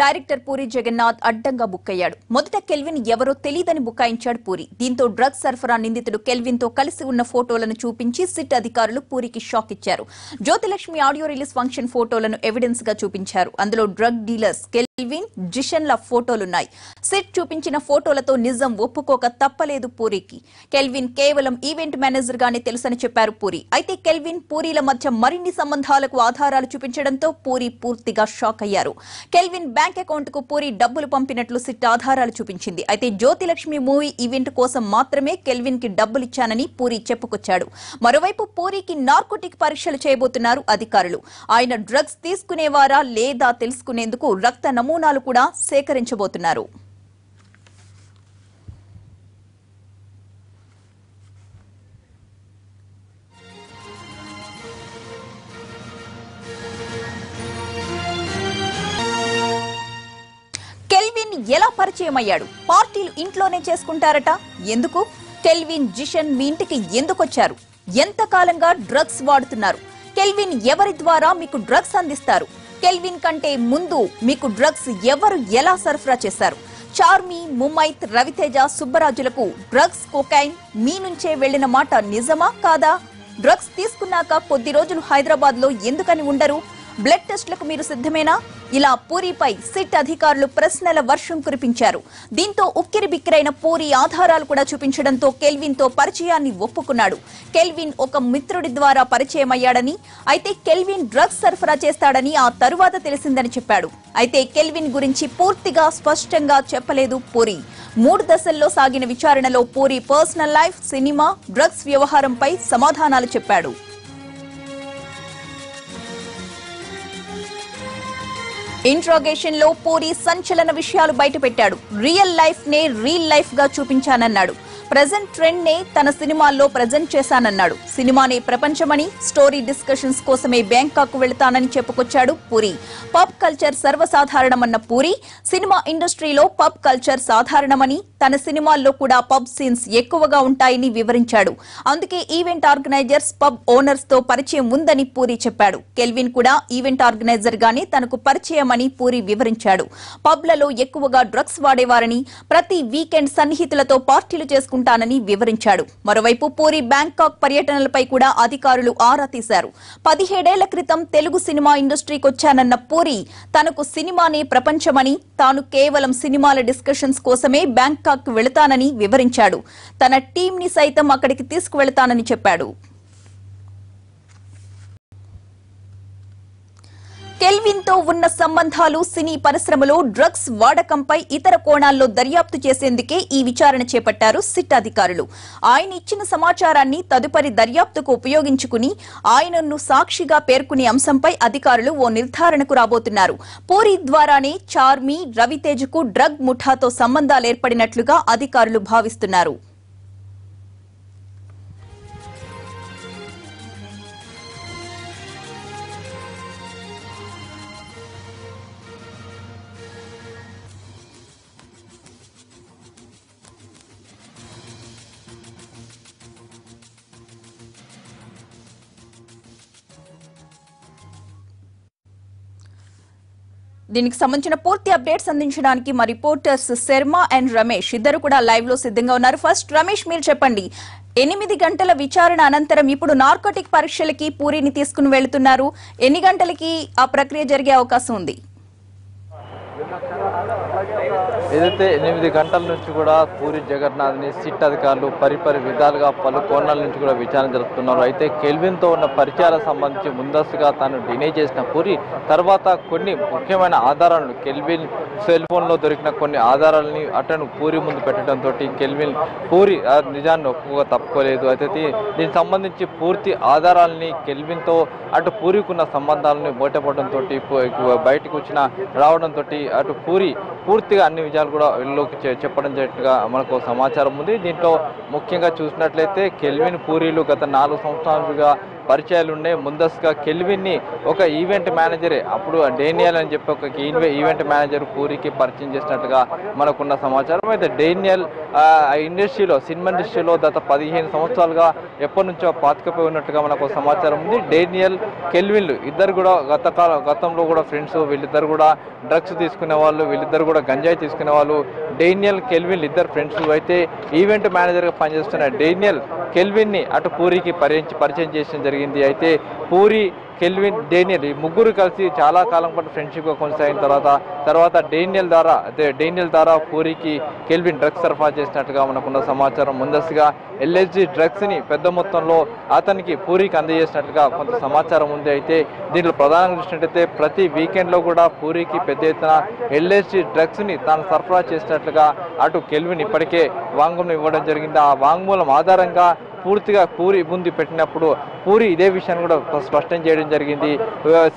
Director puri Jagannadh అడ్డంగా book అయ్యాడు. మొదట కెల్విన్ ఎవరో తెలియదని బుకాయించాడు పూరి. దీంతో డ్రగ్స్ సరఫరా నిందితుడు కెల్విన్తో కలిసి ఉన్న ఫోటోలను చూపించి సిట్ అధికారులు పూరికి షాక్ ఇచ్చారు. జ్యోతిలక్ష్మి ఆడియో రిలీజ్ ఫంక్షన్ ఫోటోలను ఎవిడెన్స్గా చూపించారు. అందులో డ్రగ్ డీలర్స్ కెల్విన్ జిషన్ల ఫోటోలున్నాయి. సిట్ చూపించిన ఫోటోలతో నిజం ఒప్పుకోక తప్పలేదు పూరికి. కెల్విన్ కేవలం ఈవెంట్ మేనేజర్ గానే తెలుసని చెప్పారు పూరి. అయితే కెల్విన్ పూరీల మధ్య మరిన్ని సంబంధాలకు ఆధారాలు చూపించడంతో పూరి పూర్తిగా షాక్ అయ్యారు. కెల్విన్ బ్యాంక్ అకౌంట్కు పూరి డబ్బులు పంపినట్లు సిట్ ఆధారాలు చూపించింది. అయితే జ్యోతిలక్ష్మి మూవీ ఈవెంట్ కోసం మాత్రమే కెల్విన్కి డబ్బులిచ్చానని పూరి చెప్పుకొచ్చాడు. మరోవైపు పూరికి నార్కోటిక్ పరీక్షలు చేయబోతున్నారు అధికారులు. ఆయన డ్రగ్స్ తీసుకునేవారా లేదా తెలుసుకునేందుకు రక్త నమూనాలు కూడా సేకరించబోతున్నారు. కెల్విన్ ఎలా పరిచయం అయ్యాడు పార్టీలు ఇంట్లోనే చేసుకుంటారట? ఎందుకు? కెల్విన్ జిషన్ మీ ఇంటికి ఎందుకొచ్చారు? ఎంతకాలంగా డ్రగ్స్ వాడుతున్నారు? కెల్విన్ ఎవరి ద్వారా మీకు డ్రగ్స్ అందిస్తారు? కెల్విన్ కంటే ముందు మీకు డ్రగ్స్ ఎవరు ఎలా సరఫరా చేశారు? చార్మి ముమ్మైత్ రవితేజ సుబ్బరాజులకు డ్రగ్స్ కొకైన్ మీ నుంచే వెళ్ళిన మాట నిజమా కాదా? డ్రగ్స్ తీసుకున్నాక కొద్ది రోజులు హైదరాబాద్లో ఎందుకని ఉండరు? బ్లడ్ టెస్టులకు మీరు సిద్ధమేనా? ఇలా పూరిపై సిట్ అధికారులు ప్రశ్నల వర్షం కురిపించారు. దీంతో ఉక్కిరి బిక్కిరైన పూరి ఆధారాలు కూడా చూపించడంతో కెల్విన్తో పరిచయాన్ని ఒప్పుకున్నాడు. కెల్విన్ ఒక మిత్రుడి ద్వారా పరిచయం అయ్యాడని అయితే కెల్విన్ డ్రగ్స్ సరఫరా చేస్తాడని ఆ తరువాత తెలిసిందని చెప్పాడు. అయితే కెల్విన్ గురించి పూర్తిగా స్పష్టంగా చెప్పలేదు పూరి. మూడు దశల్లో సాగిన విచారణలో Puri personal life cinema drugs వ్యవహారంపై సమాధానాలు చెప్పాడు. ఇంట్రోగేషన్లో పూరి సంచలన విషయాలు బయటపెట్టాడు. రియల్ లైఫ్ నే రీల్ లైఫ్గా చూపించానన్నాడు. ప్రజెంట్ ట్రెండ్ నే తన సినిమాల్లో ప్రజెంట్ చేశానన్నాడు. సినిమానే ప్రపంచమని స్టోరీ డిస్కషన్స్ కోసమే బ్యాంకాక్ వెళతానని చెప్పుకొచ్చాడు పూరి. పబ్ కల్చర్ సర్వసాధారణమన్న పూరి సినిమా ఇండస్ట్రీలో పబ్ కల్చర్ సాధారణమని తన సినిమాల్లో కూడా పబ్ సీన్స్ ఎక్కువగా ఉంటాయని వివరించాడు. అందుకే ఈవెంట్ ఆర్గనైజర్స్ పబ్ ఓనర్స్తో పరిచయం ఉందని పూరి చెప్పాడు. కెల్విన్ కూడా ఈవెంట్ ఆర్గనైజర్ గానే తనకు పరిచయమని పూరి వివరించాడు. పబ్లలో ఎక్కువగా డ్రగ్స్ వాడేవారని ప్రతి వీకెండ్ సన్నిహితులతో పార్టీలు చేసుకుంటానని వివరించాడు. మరోవైపు పూరి బ్యాంకాక్ పర్యటనలపై కూడా అధికారులు ఆరా తీశారు. పదిహేడేళ్ళ క్రితం తెలుగు సినిమా ఇండస్ట్రీకొచ్చానన్న పూరి తనకు సినిమానే ప్రపంచమని తాను కేవలం సినిమాల డిస్కషన్స్ కోసమే బ్యాంకాక్ వెళతానని వివరించాడు. తన టీంని సైతం అక్కడికి తీసుకువెళతానని చెప్పాడు. కెల్విన్తో ఉన్న సంబంధాలు సినీ పరిశ్రమలో డ్రగ్స్ వాడకంపై ఇతర కోణాల్లో దర్యాప్తు చేసేందుకే ఈ విచారణ చేపట్టారు సిట్ అధికారులు. ఆయన ఇచ్చిన సమాచారాన్ని తదుపరి దర్యాప్తుకు ఉపయోగించుకుని ఆయనను సాక్షిగా పేర్కొనే అంశంపై అధికారులు ఓ నిర్ధారణకు రాబోతున్నారు. పూరి ద్వారానే చార్మి రవితేజకు డ్రగ్ ముఠాతో సంబంధాలు ఏర్పడినట్లుగా అధికారులు భావిస్తున్నారు. దీనికి సంబంధించిన పూర్తి అప్డేట్స్ అందించడానికి మా రిపోర్టర్స్ శర్మ అండ్ రమేష్ ఇద్దరు కూడా లైవ్లో సిద్ధంగా ఉన్నారు. ఫస్ట్ రమేష్ మీరు చెప్పండి. ఎనిమిది గంటల విచారణ అనంతరం ఇప్పుడు నార్కోటిక్ పరీక్షలకి పూరిని తీసుకుని వెళుతున్నారు. ఎన్ని గంటలకి ఆ ప్రక్రియ జరిగే అవకాశం ఉంది? ఏదైతే ఎనిమిది గంటల నుంచి కూడా పూరి జగన్నాథ్ని సిట్ అధికారులు పరిపరి విధాలుగా పలు కోణాల నుంచి కూడా విచారణ జరుపుతున్నారు. అయితే కెల్విన్తో ఉన్న పరిచయాలకు సంబంధించి ముందస్తుగా తాను డినే చేసిన పూరి తర్వాత కొన్ని ముఖ్యమైన ఆధారాలను కెల్విన్ సెల్ ఫోన్లో దొరికిన కొన్ని ఆధారాలని అతను పూరి ముందు పెట్టడంతో కెల్విన్ పూరి నిజాన్ని ఒప్పుగా తప్పుకోలేదు. అయితే దీనికి సంబంధించి పూర్తి ఆధారాలని కెల్విన్తో అటు పూరికున్న సంబంధాలను బయటపడడంతో బయటకు వచ్చిన రావడంతో అటు పూరి పూర్తిగా అన్ని విషయాలు కూడా వెళ్ళలోకి చెప్పడం జరిగినట్టుగా మనకు సమాచారం ఉంది. దీంట్లో ముఖ్యంగా చూసినట్లయితే కెల్విన్ పూరీలు గత నాలుగు సంవత్సరాలుగా పరిచయాలు ఉండే ముందస్తుగా కెల్విన్ని ఒక ఈవెంట్ మేనేజరే. అప్పుడు డేనియల్ అని చెప్పి ఒక ఈవెంట్ మేనేజర్ పూరికి పరిచయం చేసినట్టుగా మనకున్న సమాచారం. అయితే డేనియల్ ఆ, ఇండస్ట్రీలో సినిమా ఇండస్ట్రీలో గత పదిహేను సంవత్సరాలుగా ఎప్పటి నుంచో పాతుకుపోయి ఉన్నట్టుగా మనకు ఒక సమాచారం ఉంది. డేనియల్ కెల్విన్లు ఇద్దరు కూడా గత కాల గతంలో కూడా ఫ్రెండ్స్ వీళ్ళిద్దరు కూడా డ్రగ్స్ తీసుకునే వాళ్ళు వీళ్ళిద్దరు కూడా గంజాయి తీసుకునే వాళ్ళు డేనియల్ కెల్విన్ ఇద్దరు ఫ్రెండ్స్. అయితే ఈవెంట్ మేనేజర్గా పనిచేస్తున్న డేనియల్ కెల్విన్ని అటు పూరికి పరిచయం పరిచయం చేయడం జరిగింది. అయితే పూరి కెల్విన్ డేనియల్ ఈ ముగ్గురు కలిసి చాలా కాలం పాటు ఫ్రెండ్షిప్గా కొనసాగిన తర్వాత తర్వాత డేనియల్ ద్వారా అదే డేనియల్ ద్వారా పూరికి కెల్విన్ డ్రగ్స్ సరఫరా చేసినట్టుగా మనకున్న సమాచారం. ముందస్తుగా ఎల్ఎస్జి డ్రగ్స్ని పెద్ద మొత్తంలో అతనికి పూరికి అందజేసినట్టుగా కొంత సమాచారం ఉంది. అయితే దీంట్లో ప్రధానంగా చూసినట్టయితే ప్రతి వీకెండ్లో కూడా పూరికి పెద్ద ఎత్తున ఎల్ఎస్జి డ్రగ్స్ని తాను సరఫరా చేసినట్లుగా అటు కెల్విన్ ఇప్పటికే వాంగ్మూలం ఇవ్వడం జరిగింది. ఆ వాంగ్మూలం ఆధారంగా పూర్తిగా పూరి ముందు పెట్టినప్పుడు పూరి ఇదే విషయాన్ని కూడా స్పష్టం చేయడం జరిగింది.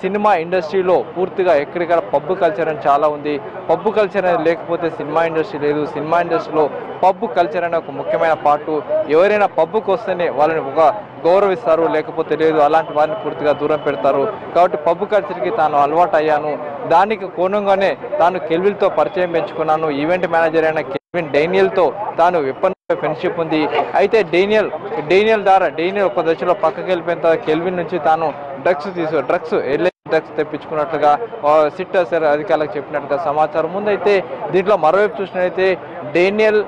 సినిమా ఇండస్ట్రీలో పూర్తిగా ఎక్కడిక్కడ పబ్బు కల్చర్ అని చాలా ఉంది. పబ్బు కల్చర్ అనేది లేకపోతే సినిమా ఇండస్ట్రీ లేదు. సినిమా ఇండస్ట్రీలో పబ్బు కల్చర్ అనే ఒక ముఖ్యమైన పార్ట్. ఎవరైనా పబ్బుకి వస్తేనే వాళ్ళని ఒక గౌరవిస్తారు లేకపోతే లేదు అలాంటి వారిని పూర్తిగా దూరం పెడతారు. కాబట్టి పబ్బు కల్చర్కి తాను అలవాటు అయ్యాను. దానికి కోణంగానే తాను కెల్విల్తో పరిచయం పెంచుకున్నాను. ఈవెంట్ మేనేజర్ అయిన కెల్విన్ డేనియల్తో తాను ఎప్పటి ఫ్రెండ్షిప్ ఉంది. అయితే డేనియల్ డేనియల్ ద్వారా డేనియల్ ఒక దశలో పక్కకి వెళ్ళిపోయిన తర్వాత కెల్విన్ నుంచి తాను డ్రగ్స్ తీసు డ్రగ్స్ డ్రగ్స్ తెప్పించుకున్నట్లుగా ఆ, సిట్ అధికారులకు చెప్పినట్టుగా సమాచారం ముందైతే అయితే దీంట్లో మరోవైపు చూసినట్లయితే డేనియల్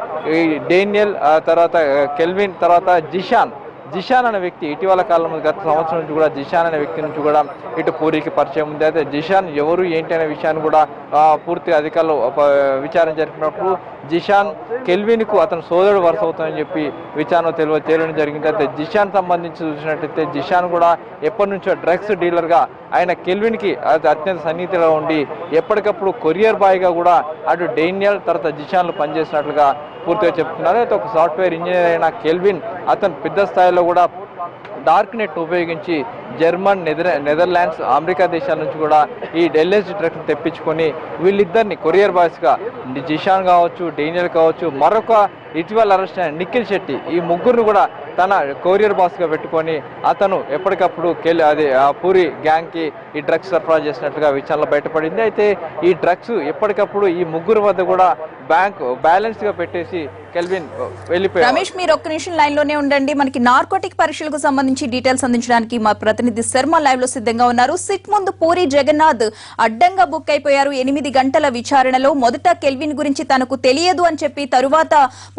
డేనియల్ తర్వాత కెల్విన్ తర్వాత జిషాన్ జిషాన్ అనే వ్యక్తి ఇటీవల కాలంలో గత సంవత్సరం నుంచి కూడా జిషాన్ అనే వ్యక్తి నుంచి కూడా ఇటు పూరికి పరిచయం ఉంది. అయితే జిషాన్ ఎవరు ఏంటి అనే విషయాన్ని కూడా పూర్తి పూర్తిగా అధికారులు విచారణ జరిపినప్పుడు జిషాన్ కెల్విన్కు అతను సోదరుడు వరుస అవుతుందని చెప్పి విచారణ తెలియ తేలడం జరిగింది. అయితే జిషాన్ సంబంధించి చూసినట్టయితే జిషాన్ కూడా ఎప్పటి నుంచో డ్రగ్స్ డీలర్గా ఆయన కెల్విన్కి అది అత్యంత సన్నిహితిలో ఉండి ఎప్పటికప్పుడు కొరియర్ బాయ్గా కూడా అటు డేనియల్ తర్వాత జిషాన్లు పనిచేసినట్లుగా పూర్తిగా చెప్తున్నారు. అయితే ఒక సాఫ్ట్వేర్ ఇంజనీర్ అయిన కెల్విన్ అతను పెద్ద స్థాయిలో కూడా డార్క్ నెట్ ఉపయోగించి జర్మన్ నెదర్ నెదర్లాండ్స్ అమెరికా దేశాల నుంచి కూడా ఈ డెల్లెస్ డ్రగ్స్ తెప్పించుకొని వీళ్ళిద్దరిని కొరియర్ బాయ్స్గా జిషాన్ కావచ్చు డేనియల్ కావచ్చు మరొక ఇటీవల అరెస్ట్ అయిన నిఖిల్ శెట్టి ఈ ముగ్గురును కూడా తన కొరియర్ బాస్గా పెట్టుకొని అతను ఎప్పటికప్పుడు కెళ్ళి అది ఆ పూరి గ్యాంగ్కి ఈ డ్రగ్స్ సరఫరా చేసినట్లుగా విచారణలో బయటపడింది. అయితే ఈ డ్రగ్స్ ఎప్పటికప్పుడు ఈ ముగ్గురు వద్ద కూడా బ్యాంక్ బ్యాలెన్స్గా పెట్టేసి కెల్విన్ వెళ్ళిపోయి రమేష్ మీరు ఒక్క నిమిషం లైన్లోనే ఉండండి. మనకి నార్కోటిక్ పరీక్షలకు సంబంధించి డీటెయిల్స్ అందించడానికి మా ప్రతినిధి శర్మ లైవ్లో సిద్ధంగా ఉన్నారు. సిట్ ముందు పూరి జగన్నాథ్ అడ్డంగా బుక్ అయిపోయారు. ఎనిమిది గంటల విచారణలో మొదట కెల్విన్ గురించి తనకు తెలియదు అని చెప్పి తరువాత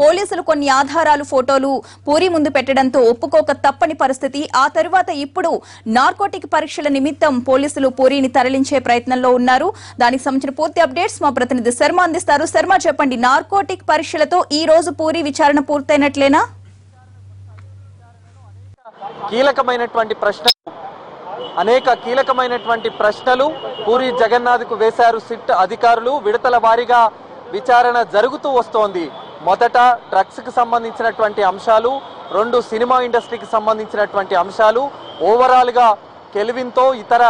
పోలీసులు కొన్ని ఆధారాలు ఫోటోలు పూరి ముందు పెట్టడంతో ఒప్పుకోక తప్పని పరిస్థితి. ఆ తరువాత ఇప్పుడు నార్కోటిక్ పరీక్షల నిమిత్తం పోలీసులు పూరిని తరలించే ప్రయత్నంలో ఉన్నారు. దానికి సంబంధించిన పూర్తి అప్డేట్స్ మా ప్రతినిధి శర్మ అందిస్తారు. శర్మ చెప్పండి నార్కోటిక్ పరీక్షలతో ఈ రోజు పూరి విచారణ పూర్తయినట్లేనా? కీలకమైనటువంటి ప్రశ్నలు అనేక కీలకమైనటువంటి ప్రశ్నలు పూరి జగన్నాథ్కు వేశారు. సిట్ అధికారులు విడతల వారీగా విచారణ జరుగుతూ వస్తోంది. మొదట డ్రగ్స్కి సంబంధించినటువంటి అంశాలు రెండు సినిమా ఇండస్ట్రీకి సంబంధించినటువంటి అంశాలు ఓవరాల్గా కెల్విన్తో ఇతర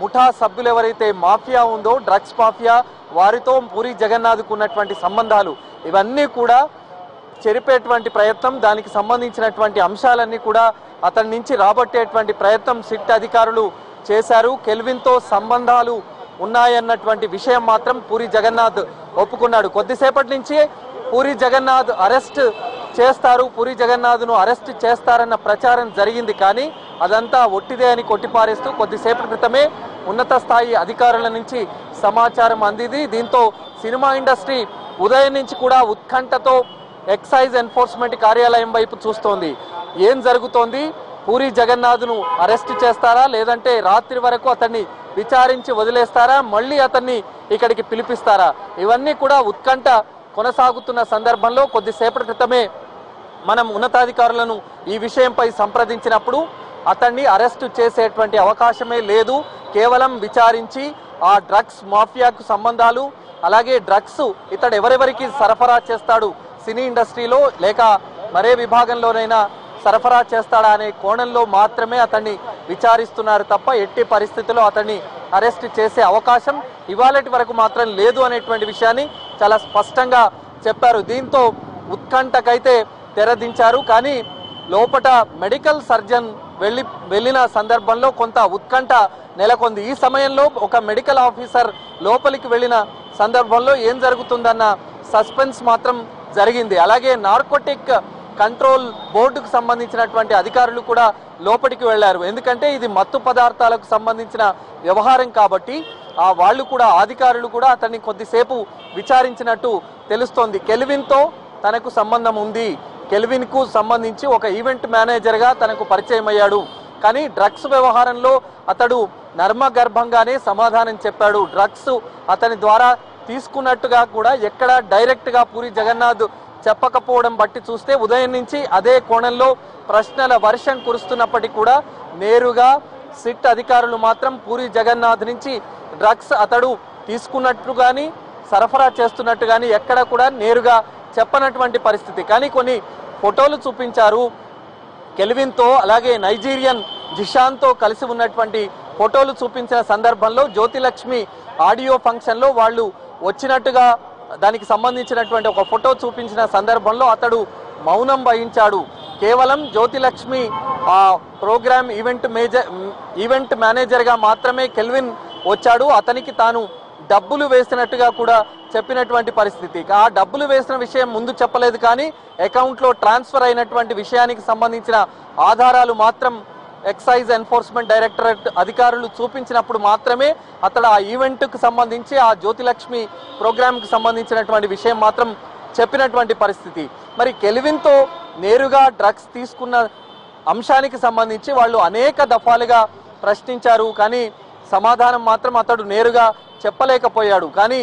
ముఠా సభ్యులు ఎవరైతే మాఫియా ఉందో డ్రగ్స్ మాఫియా వారితో పూరి జగన్నాథ్కు ఉన్నటువంటి సంబంధాలు ఇవన్నీ కూడా చెరిపేటువంటి ప్రయత్నం దానికి సంబంధించినటువంటి అంశాలన్నీ కూడా అతని నుంచి రాబట్టేటువంటి ప్రయత్నం సిట్ అధికారులు చేశారు. కెల్విన్తో సంబంధాలు ఉన్నాయన్నటువంటి విషయం మాత్రం పూరి జగన్నాథ్ ఒప్పుకున్నాడు. కొద్దిసేపటి నుంచి పూరి జగన్నాథ్ అరెస్ట్ చేస్తారు. పూరి జగన్నాథ్ను అరెస్ట్ చేస్తారన్న ప్రచారం జరిగింది కానీ అదంతా ఒట్టిదే అని కొట్టిపారేస్తూ కొద్దిసేపటి క్రితమే ఉన్నత స్థాయి అధికారుల నుంచి సమాచారం అందింది. దీంతో సినిమా ఇండస్ట్రీ ఉదయం నుంచి కూడా ఉత్కంఠతో ఎక్సైజ్ ఎన్ఫోర్స్మెంట్ కార్యాలయం వైపు చూస్తోంది. ఏం జరుగుతోంది? పూరి జగన్నాథ్ను అరెస్ట్ చేస్తారా? లేదంటే రాత్రి వరకు అతన్ని విచారించి వదిలేస్తారా? మళ్ళీ అతన్ని ఇక్కడికి పిలిపిస్తారా? ఇవన్నీ కూడా ఉత్కంఠ కొనసాగుతున్న సందర్భంలో కొద్దిసేపటి క్రితమే మనం ఉన్నతాధికారులను ఈ విషయంపై సంప్రదించినప్పుడు అతన్ని అరెస్టు చేసేటువంటి అవకాశమే లేదు. కేవలం విచారించి ఆ డ్రగ్స్ మాఫియాకు సంబంధాలు అలాగే డ్రగ్స్ ఇతడు ఎవరెవరికి సరఫరా చేస్తాడు సినీ ఇండస్ట్రీలో లేక మరే విభాగంలోనైనా సరఫరా చేస్తాడా అనే కోణంలో మాత్రమే అతన్ని విచారిస్తున్నారు తప్ప ఎట్టి పరిస్థితిలో అతన్ని అరెస్ట్ చేసే అవకాశం ఇవాళటి వరకు మాత్రం లేదు అనేటువంటి విషయాన్ని చాలా స్పష్టంగా చెప్పారు. దీంతో ఉత్కంఠకైతే తెరదించారు. కానీ లోపట మెడికల్ సర్జన్ వెళ్ళి వెళ్ళిన సందర్భంలో కొంత ఉత్కంఠ నెలకొంది. ఈ సమయంలో ఒక మెడికల్ ఆఫీసర్ లోపలికి వెళ్ళిన సందర్భంలో ఏం జరుగుతుందన్న సస్పెన్స్ మాత్రం జరిగింది. అలాగే నార్కోటిక్ కంట్రోల్ బోర్డుకు సంబంధించినటువంటి అధికారులు కూడా లోపలికి వెళ్ళారు. ఎందుకంటే ఇది మత్తు పదార్థాలకు సంబంధించిన వ్యవహారం కాబట్టి వాళ్ళు కూడా అధికారులు కూడా అతన్ని కొద్దిసేపు విచారించినట్టు తెలుస్తోంది. కెల్విన్తో తనకు సంబంధం ఉంది. కెల్విన్కు సంబంధించి ఒక ఈవెంట్ మేనేజర్గా తనకు పరిచయం అయ్యాడు. కానీ డ్రగ్స్ వ్యవహారంలో అతడు నర్మగర్భంగానే సమాధానం చెప్పాడు. డ్రగ్స్ అతని ద్వారా తీసుకున్నట్టుగా కూడా ఎక్కడ డైరెక్ట్గా పూరి జగన్నాథ్ చెప్పకపోవడం బట్టి చూస్తే ఉదయం నుంచి అదే కోణంలో ప్రశ్నల వర్షం కురుస్తున్నప్పటికీ కూడా నేరుగా సిట్ అధికారులు మాత్రం పూరి జగన్నాథ్ నుంచి డ్రగ్స్ అతడు తీసుకున్నట్టు కానీ సరఫరా చేస్తున్నట్టు కానీ ఎక్కడ కూడా నేరుగా చెప్పనటువంటి పరిస్థితి. కానీ కొన్ని ఫోటోలు చూపించారు. కెల్విన్తో అలాగే నైజీరియన్ జిషాన్తో కలిసి ఉన్నటువంటి ఫోటోలు చూపించిన సందర్భంలో జ్యోతిలక్ష్మి ఆడియో ఫంక్షన్లో వాళ్ళు వచ్చినట్టుగా దానికి సంబంధించినటువంటి ఒక ఫోటో చూపించిన సందర్భంలో అతడు మౌనం వహించాడు. కేవలం జ్యోతిలక్ష్మి ఆ ప్రోగ్రామ్ ఈవెంట్ మేజర్ ఈవెంట్ మేనేజర్గా మాత్రమే కెల్విన్ వచ్చాడు. అతనికి తాను డబ్బులు వేసినట్టుగా కూడా చెప్పినటువంటి పరిస్థితి. ఆ డబ్బులు వేసిన విషయం ముందు చెప్పలేదు కానీ అకౌంట్లో ట్రాన్స్ఫర్ అయినటువంటి విషయానికి సంబంధించిన ఆధారాలు మాత్రం ఎక్సైజ్ ఎన్ఫోర్స్మెంట్ డైరెక్టరేట్ అధికారులు చూపించినప్పుడు మాత్రమే అతడు ఆ ఈవెంట్కు సంబంధించి ఆ జ్యోతిలక్ష్మి ప్రోగ్రామ్కి సంబంధించినటువంటి విషయం మాత్రం చెప్పినటువంటి పరిస్థితి. మరి కెలివిన్తో నేరుగా డ్రగ్స్ తీసుకున్న అంశానికి సంబంధించి వాళ్ళు అనేక దఫాలుగా ప్రశ్నించారు. కానీ సమాధానం మాత్రం అతడు నేరుగా చెప్పలేకపోయాడు. కానీ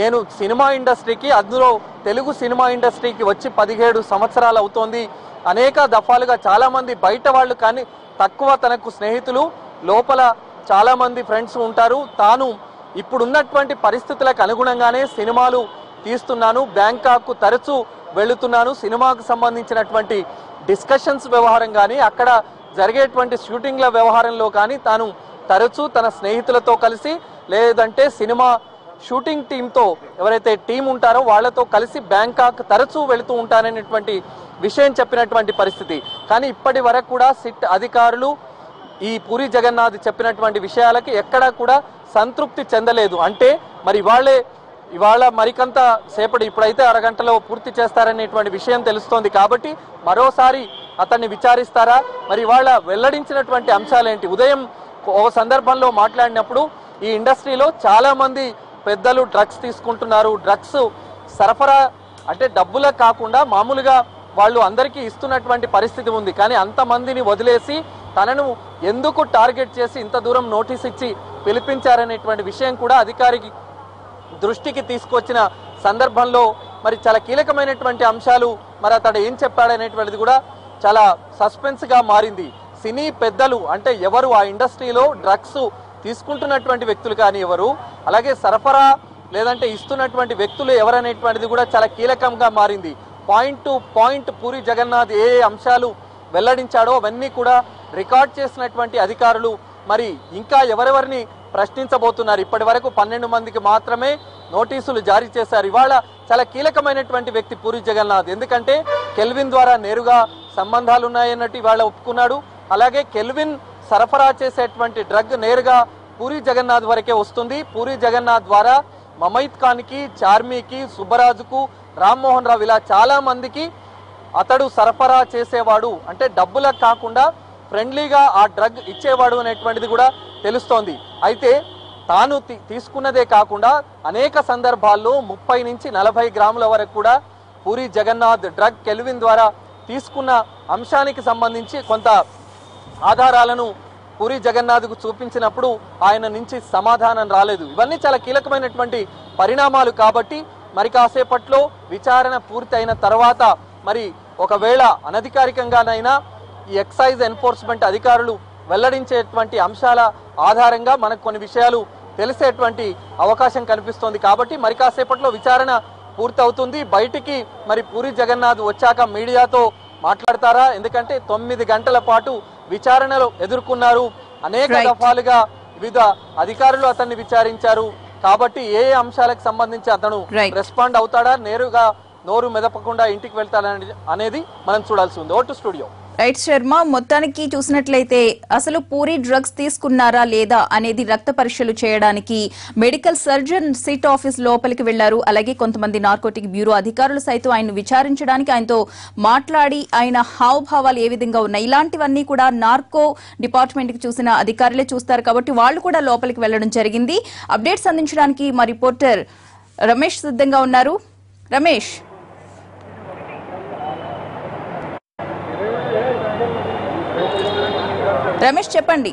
నేను సినిమా ఇండస్ట్రీకి అందులో తెలుగు సినిమా ఇండస్ట్రీకి వచ్చి పదిహేడు సంవత్సరాలు అవుతోంది. అనేక దఫాలుగా చాలామంది బయట వాళ్ళు కానీ తక్కువ తనకు స్నేహితులు లోపల చాలామంది ఫ్రెండ్స్ ఉంటారు. తాను ఇప్పుడున్నటువంటి పరిస్థితులకు అనుగుణంగానే సినిమాలు తీస్తున్నాను. బ్యాంకాక్ తరచూ వెళుతున్నాను. సినిమాకు సంబంధించినటువంటి డిస్కషన్స్ వ్యవహారం కానీ అక్కడ జరిగేటువంటి షూటింగ్ల వ్యవహారంలో కానీ తాను తరచూ తన స్నేహితులతో కలిసి లేదంటే సినిమా షూటింగ్ టీంతో ఎవరైతే టీం ఉంటారో వాళ్ళతో కలిసి బ్యాంకాక్ తరచూ వెళుతూ ఉంటారనేటువంటి విషయం చెప్పినటువంటి పరిస్థితి. కానీ ఇప్పటి వరకు కూడా సిట్ అధికారులు ఈ పూరి జగన్నాథ్ చెప్పినటువంటి విషయాలకి ఎక్కడా కూడా సంతృప్తి చెందలేదు. అంటే మరి వాళ్ళే ఇవాళ మరికంత సేపటి ఇప్పుడైతే అరగంటలో పూర్తి చేస్తారనేటువంటి విషయం తెలుస్తోంది కాబట్టి మరోసారి అతన్ని విచారిస్తారా? మరి ఇవాళ వెల్లడించినటువంటి అంశాలేంటి? ఉదయం ఓ సందర్భంలో మాట్లాడినప్పుడు ఈ ఇండస్ట్రీలో చాలా మంది పెద్దలు డ్రగ్స్ తీసుకుంటున్నారు. డ్రగ్స్ సరఫరా అంటే డబ్బుల కాకుండా మామూలుగా వాళ్ళు అందరికీ ఇస్తున్నటువంటి పరిస్థితి ఉంది. కానీ అంతమందిని వదిలేసి తనను ఎందుకు టార్గెట్ చేసి ఇంత దూరం నోటీస్ ఇచ్చి పిలిపించారనేటువంటి విషయం కూడా అధికారికి దృష్టికి తీసుకొచ్చిన సందర్భంలో మరి చాలా కీలకమైనటువంటి అంశాలు మరి అతడు ఏం చెప్పాడనేటువంటిది కూడా చాలా సస్పెన్స్గా మారింది. సినీ పెద్దలు అంటే ఎవరు ఆ ఇండస్ట్రీలో డ్రగ్స్ తీసుకుంటున్నటువంటి వ్యక్తులు కానీ ఎవరు అలాగే సరఫరా లేదంటే ఇస్తున్నటువంటి వ్యక్తులు ఎవరనేటువంటిది కూడా చాలా కీలకంగా మారింది. Point to point Puri Jagannath ఏ అంశాలు వెల్లడించాడో అవన్నీ కూడా రికార్డ్ చేసినటువంటి అధికారులు మరి ఇంకా ఎవరెవరిని ప్రశ్నించబోతున్నారు? ఇప్పటి వరకు పన్నెండు మందికి మాత్రమే నోటీసులు జారీ చేశారు. ఇవాళ చాలా కీలకమైనటువంటి వ్యక్తి పూరి జగన్నాథ్. ఎందుకంటే కెల్విన్ ద్వారా నేరుగా సంబంధాలు ఉన్నాయన్నట్టు ఇవాళ ఒప్పుకున్నాడు. అలాగే కెల్విన్ సరఫరా చేసేటువంటి డ్రగ్ నేరుగా పూరి జగన్నాథ్ వరకే వస్తుంది. పూరి జగన్నాథ్ ద్వారా మమైత్ ఖాన్కి చార్మీకి సుబ్బరాజుకు రామ్మోహన్ రావు ఇలా చాలా మందికి అతడు సరఫరా చేసేవాడు. అంటే డబ్బులకు కాకుండా ఫ్రెండ్లీగా ఆ డ్రగ్ ఇచ్చేవాడు అనేటువంటిది కూడా తెలుస్తోంది. అయితే తాను తీసుకున్నదే కాకుండా అనేక సందర్భాల్లో ముప్పై నుంచి నలభై గ్రాముల వరకు కూడా పూరి జగన్నాథ్ డ్రగ్ కెల్విన్ ద్వారా తీసుకున్న అంశానికి సంబంధించి కొంత ఆధారాలను పూరి జగన్నాథ్కు చూపించినప్పుడు ఆయన నుంచి సమాధానం రాలేదు. ఇవన్నీ చాలా కీలకమైనటువంటి పరిణామాలు కాబట్టి మరి కాసేపట్లో విచారణ పూర్తి అయిన తర్వాత మరి ఒకవేళ అనధికారికంగానైనా ఈ ఎక్సైజ్ ఎన్ఫోర్స్మెంట్ అధికారులు వెల్లడించేటువంటి అంశాల ఆధారంగా మనకు కొన్ని విషయాలు తెలిసేటువంటి అవకాశం కనిపిస్తోంది కాబట్టి మరి కాసేపట్లో విచారణ పూర్తవుతుంది. బయటికి మరి పూరి జగన్నాథ్ వచ్చాక మీడియాతో మాట్లాడతారా? ఎందుకంటే తొమ్మిది గంటల పాటు విచారణలు ఎదుర్కొన్నారు అనేక. దఫాలుగా వివిధ అధికారులు అతన్ని విచారించారు కాబట్టి ఏ అంశాలకు సంబంధించి అతను. రెస్పాండ్ అవుతాడా నేరుగా నోరు మెదపకుండా ఇంటికి వెళ్తాడా అనేది మనం చూడాల్సి ఉంది ఓటు స్టూడియో రైట్ శర్మ మొత్తానికి చూసినట్లయితే అసలు పూరి డ్రగ్స్ తీసుకున్నారా లేదా అనేది రక్త పరీక్షలు చేయడానికి మెడికల్ సర్జన్ సిట్ ఆఫీస్ లోపలికి వెళ్ళారు అలాగే కొంతమంది నార్కోటిక్ బ్యూరో అధికారులు సైతం ఆయన విచారించడానికి ఆయనతో మాట్లాడి ఆయన హావభావాలు ఏ విధంగా ఉన్నాయి? ఇలాంటివన్నీ కూడా నార్కో డిపార్ట్మెంట్కి చూసిన అధికారులే చూస్తారు కాబట్టి వాళ్ళు కూడా లోపలికి వెళ్ళడం జరిగింది. అప్డేట్స్ అందించడానికి మా రిపోర్టర్ రమేష్ సిద్ధంగా ఉన్నారు. రమేష్. రమేష్ చెప్పండి.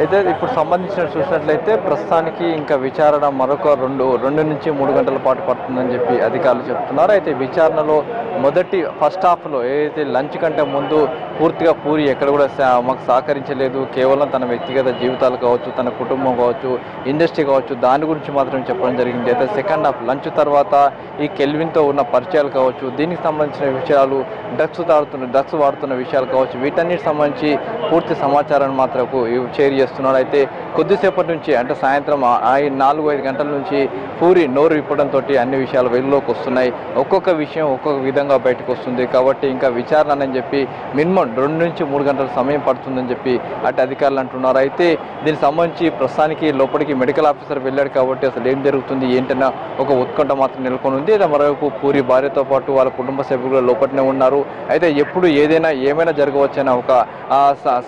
అయితే ఇప్పుడు సంబంధించిన చూసినట్లయితే ప్రస్తుతానికి ఇంకా విచారణ మరొక రెండు రెండు నుంచి మూడు గంటల పాటు పడుతుందని చెప్పి అధికారులు చెప్తున్నారు. అయితే విచారణలో మొదటి ఫస్ట్ హాఫ్లో ఏదైతే లంచ్ కంటే ముందు పూర్తిగా పూరి ఎక్కడ కూడా సా- మాకు సహకరించలేదు. కేవలం తన వ్యక్తిగత జీవితాలు కావచ్చు తన కుటుంబం కావచ్చు ఇండస్ట్రీ కావచ్చు దాని గురించి మాత్రం చెప్పడం జరిగింది. అయితే సెకండ్ హాఫ్ లంచ్ తర్వాత ఈ కెల్విన్తో ఉన్న పరిచయాలు కావచ్చు దీనికి సంబంధించిన విషయాలు డ్రగ్స్ తాడుతున్న డ్రగ్స్ వాడుతున్న విషయాలు కావచ్చు వీటన్నిటి సంబంధించి పూర్తి సమాచారాన్ని మాత్రం షేర్ చేస్తున్నాడు. అయితే కొద్దిసేపటి నుంచి అంటే సాయంత్రం ఆయన నాలుగు ఐదు గంటల నుంచి పూరి నోరు విప్పడంతో అన్ని విషయాలు వెలుగులోకి వస్తున్నాయి. ఒక్కొక్క విషయం ఒక్కొక్క విధంగా బయటకు వస్తుంది. కాబట్టి ఇంకా విచారణ అని చెప్పి మినిమం రెండు నుంచి మూడు గంటల సమయం పడుతుందని చెప్పి అటు అధికారులు అంటున్నారు. అయితే దీనికి సంబంధించి ప్రస్తుతానికి లోపలికి మెడికల్ ఆఫీసర్ వెళ్ళాడు కాబట్టి అసలు ఏం జరుగుతుంది ఏంటన్నా ఒక ఉత్కంఠ మాత్రం నెలకొని ఉంది. అయితే మరోవైపు పూరి భార్యతో పాటు వాళ్ళ కుటుంబ సభ్యులు లోపలనే ఉన్నారు. అయితే ఎప్పుడు ఏదైనా ఏమైనా జరగవచ్చనే ఒక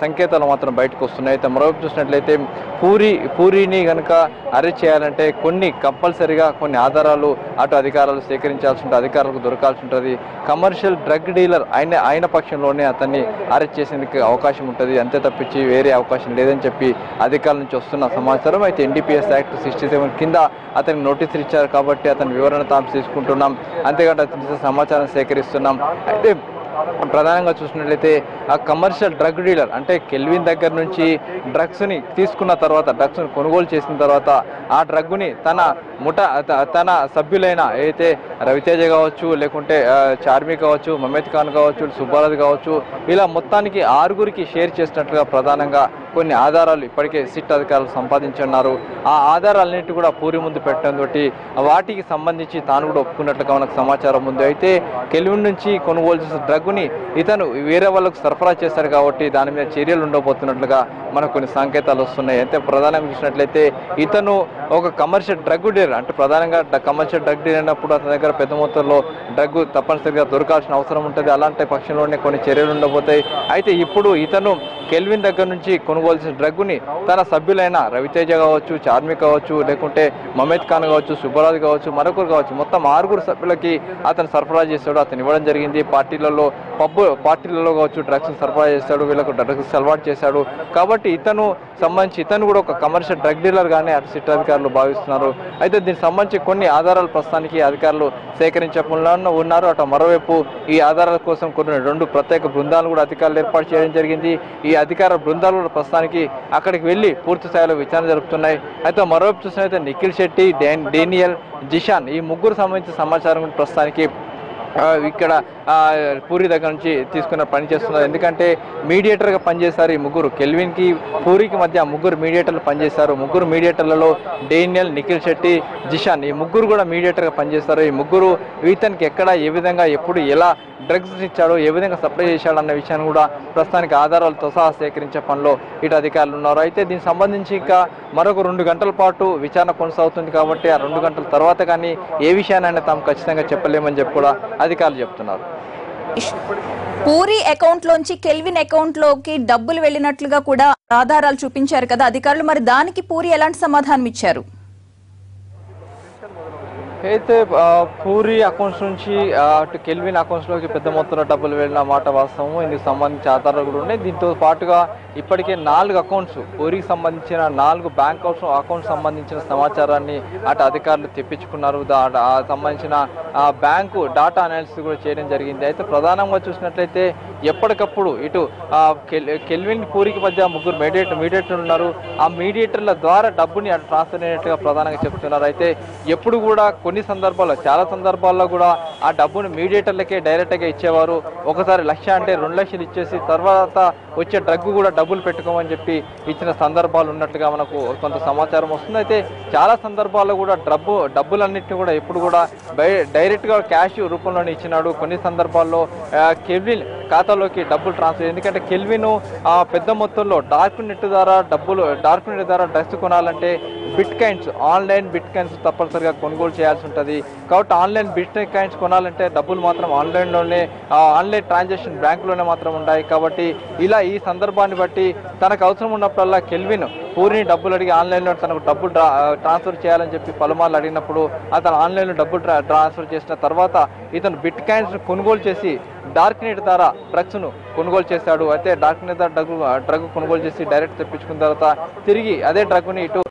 సంకేతాలు మాత్రం బయటకు వస్తున్నాయి. అయితే మరోవైపు చూసినట్లయితే పూరి పూరిని కనుక అరెస్ట్ చేయాలంటే కొన్ని కంపల్సరిగా కొన్ని ఆధారాలు అటు అధికారాలు సేకరించాల్సి ఉంటుంది అధికారులకు దొరకాల్సి ఉంటుంది. కమర్షియల్ డ్రగ్ డీలర్ ఆయన ఆయన పక్షంలోనే అతన్ని అరెస్ట్ చేసేందుకు అవకాశం ఉంటుంది. అంతే తప్పించి వేరే అవకాశం లేదని చెప్పి అధికారుల నుంచి వస్తున్న సమాచారం. అయితే ఎన్డీపీఎస్ యాక్ట్ సిక్స్టీ సెవెన్ కింద అతనికి నోటీసులు ఇచ్చారు కాబట్టి అతని వివరణ తాము తీసుకుంటున్నాం. అంతేకాదు అతని సమాచారం సేకరిస్తున్నాం. అయితే ప్రధానంగా చూసినట్లయితే ఆ కమర్షియల్ డ్రగ్ డీలర్ అంటే కెల్విన్ దగ్గర నుంచి డ్రగ్స్ని తీసుకున్న తర్వాత డ్రగ్స్ని కొనుగోలు చేసిన తర్వాత ఆ డ్రగ్ని తన ముఠ త- తన సభ్యులైన అయితే రవితేజ కావచ్చు లేకుంటే చార్మి కావచ్చు మమేద్ ఖాన్ కావచ్చు సుబ్బారాజ్ కావచ్చు ఇలా మొత్తానికి ఆరుగురికి షేర్ చేసినట్లుగా ప్రధానంగా కొన్ని ఆధారాలు ఇప్పటికే సిట్ అధికారులు సంపాదించున్నారు. ఆ ఆధారాలన్నింటి కూడా పూరి ముందు పెట్టడం తోటి వాటికి సంబంధించి తాను కూడా ఒప్పుకున్నట్లుగా మనకు సమాచారం ఉంది. అయితే కెలివిన్ నుంచి కొనుగోలు చేసిన డ్రగ్ని ఇతను వేరే వాళ్ళకు సరఫరా చేశారు కాబట్టి దాని మీద చర్యలు ఉండబోతున్నట్లుగా మనకు కొన్ని సంకేతాలు వస్తున్నాయి. అయితే ప్రధానంగా చూసినట్లయితే ఇతను ఒక కమర్షియల్ డ్రగ్ డీలర్. అంటే ప్రధానంగా కమర్షియల్ డ్రగ్ డీలర్ అయినప్పుడు అతని దగ్గర పెద్ద మొత్తంలో డ్రగ్ తప్పనిసరిగా దొరకాల్సిన అవసరం ఉంటుంది. అలాంటి పక్షంలోనే కొన్ని చర్యలు ఉండబోతాయి. అయితే ఇప్పుడు ఇతను కెల్విన్ దగ్గర నుంచి కొనుగోలు డ్రగ్ డ్రగ్ని తన సభ్యులైన రవితేజ కావచ్చు చార్మి కావచ్చు లేకుంటే మమేద్ ఖాన్ కావచ్చు సుబ్బరాజు కావచ్చు మరొకరు కావచ్చు మొత్తం ఆరుగురు సభ్యులకి అతను సరఫరా చేస్తాడు అతను ఇవ్వడం జరిగింది. పార్టీలలో పబ్బు పార్టీలలో కావచ్చు డ్రగ్స్ సరఫరా చేస్తాడు వీళ్ళకు డ్రగ్స్ అలవాటు చేశాడు. కాబట్టి ఇతను సంబంధించి ఇతను కూడా ఒక కమర్షియల్ డ్రగ్ డీలర్ గానే అటు సిట్ అధికారులు భావిస్తున్నారు. అయితే దీనికి సంబంధించి కొన్ని ఆధారాలు ప్రస్తుతానికి అధికారులు సేకరించకుండా ఉన్నారు. అటు మరోవైపు ఈ ఆధారాల కోసం కొన్ని రెండు ప్రత్యేక బృందాలు కూడా అధికారులు ఏర్పాటు చేయడం జరిగింది. ఈ అధికార బృందాలు కూడా ప్రస్తుతానికి అక్కడికి వెళ్ళి పూర్తి స్థాయిలో విచారణ జరుపుతున్నాయి. అయితే మరోవైపు చూసినైతే నిఖిల్ శెట్టి డేనియల్ జిషాన్ ఈ ముగ్గురు సంబంధించిన సమాచారం ప్రస్తుతానికి ఇక్కడ పూరి దగ్గర నుంచి తీసుకున్న పని చేస్తున్నారు. ఎందుకంటే మీడియేటర్గా పనిచేశారు ఈ ముగ్గురు. కెల్విన్కి పూరికి మధ్య ముగ్గురు మీడియేటర్లు పనిచేశారు. ముగ్గురు మీడియేటర్లలో డేనియల్ నిఖిల్ శెట్టి జిషాన్ ఈ ముగ్గురు కూడా మీడియేటర్గా పనిచేస్తారు. ఈ ముగ్గురు ఇతనికి ఎక్కడ ఏ విధంగా ఎప్పుడు ఎలా డ్రగ్స్ ఇచ్చాడో ఏ విధంగా సప్లై చేశాడు అన్న విషయాన్ని కూడా ప్రస్తుతానికి ఆధారాలతో సహా సేకరించే పనిలో ఇటు అధికారులు ఉన్నారు. అయితే దీనికి సంబంధించి ఇంకా మరొక రెండు గంటల పాటు విచారణ కొనసాగుతుంది కాబట్టి ఆ రెండు గంటల తర్వాత కానీ ఏ విషయాన్నైనా తాము ఖచ్చితంగా చెప్పలేమని చెప్పి కూడా అధికారులు చెప్తున్నారు. పూరి అకౌంట్ లోంచి కెల్విన్ అకౌంట్లోకి డబ్బులు వెళ్ళినట్లుగా కూడా ఆధారాలు చూపించారు కదా అధికారులు. మరి దానికి పూరి ఎలాంటి సమాధానం ఇచ్చారు? అయితే పూరి అకౌంట్స్ నుంచి అటు కెల్విన్ అకౌంట్స్లోకి పెద్ద మొత్తంలో డబ్బులు వెళ్ళిన మాట వాస్తవము ఇందుకు సంబంధించి ఆధారాలు కూడా ఉన్నాయి. దీంతో పాటుగా ఇప్పటికే నాలుగు అకౌంట్స్ పూరికి సంబంధించిన నాలుగు బ్యాంక్ అకౌంట్స్ అకౌంట్ సంబంధించిన సమాచారాన్ని అటు అధికారులు తెప్పించుకున్నారు. సంబంధించిన బ్యాంకు డాటా అనాలిసిస్ కూడా చేయడం జరిగింది. అయితే ప్రధానంగా చూసినట్లయితే ఎప్పటికప్పుడు ఇటు కెల్- కెల్విన్ పూరికి మధ్య ముగ్గురు మీడియేటర్ మీడియేటర్లు ఉన్నారు. ఆ మీడియేటర్ల ద్వారా డబ్బుని అటు ట్రాన్స్ఫర్ అయినట్లుగా ప్రధానంగా చెప్తున్నారు. అయితే ఎప్పుడు కూడా కొన్ని కొన్ని సందర్భాల్లో చాలా సందర్భాల్లో కూడా ఆ డబ్బును మీడియేటర్లకే డైరెక్ట్గా ఇచ్చేవారు. ఒకసారి లక్ష అంటే రెండు లక్షలు ఇచ్చేసి తర్వాత వచ్చే డ్రగ్ కూడా డబ్బులు పెట్టుకోమని చెప్పి ఇచ్చిన సందర్భాలు ఉన్నట్లుగా మనకు కొంత సమాచారం వస్తుంది. అయితే చాలా సందర్భాల్లో కూడా డబ్బు డబ్బులన్నింటినీ కూడా ఎప్పుడు కూడా డైరెక్ట్గా క్యాష్ రూపంలోనే ఇచ్చినాడు. కొన్ని సందర్భాల్లో కెల్విన్ ఖాతాలోకి డబ్బులు ట్రాన్స్ఫర్ ఎందుకంటే కెల్విన్ పెద్ద మొత్తంలో డార్క్ నెట్ ద్వారా డబ్బులు డార్క్ నెట్ ద్వారా డ్రెస్ కొనాలంటే bitcoins online bitcoins తప్పనిసరిగా కొనుగోలు చేయాల్సి ఉంటుంది. కాబట్టి ఆన్లైన్ బిట్ కాయిన్స్ కొనాలంటే డబ్బులు మాత్రం ఆన్లైన్లోనే ఆన్లైన్ ట్రాన్సాక్షన్ బ్యాంకులోనే మాత్రం ఉన్నాయి కాబట్టి ఇలా ఈ సందర్భాన్ని బట్టి తనకు అవసరం ఉన్నప్పుడల్లా కెల్విన్ పూరిని డబ్బులు అడిగి ఆన్లైన్లో తనకు డబ్బులు ట్రాన్స్ఫర్ చేయాలని చెప్పి పలుమార్లు అడిగినప్పుడు అతను ఆన్లైన్లో డబ్బులు ట్రాన్స్ఫర్ చేసిన తర్వాత ఇతను బిట్ కాయిన్స్ కొనుగోలు చేసి డార్క్ నెట్ ద్వారా డ్రగ్స్ను కొనుగోలు చేశాడు. అయితే డార్క్ నెట్ ద్వారా డ్రగ్ డ్రగ్ కొనుగోలు చేసి డైరెక్ట్ తెప్పించుకున్న తర్వాత తిరిగి అదే డ్రగ్ని ఇటు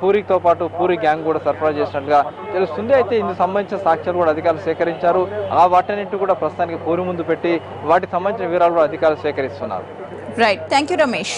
పూరితో పాటు పూరి గ్యాంగ్ కూడా సరఫరా చేసినట్టుగా తెలుస్తుంది. అయితే ఇందుకు సంబంధించిన సాక్ష్యాలు కూడా అధికారులు సేకరించారు. ఆ వాటన్నింటి కూడా ప్రస్తుతానికి పూరి ముందు పెట్టి వాటికి సంబంధించిన వివరాలు కూడా అధికారులు సేకరిస్తున్నారు. Right thank you Ramesh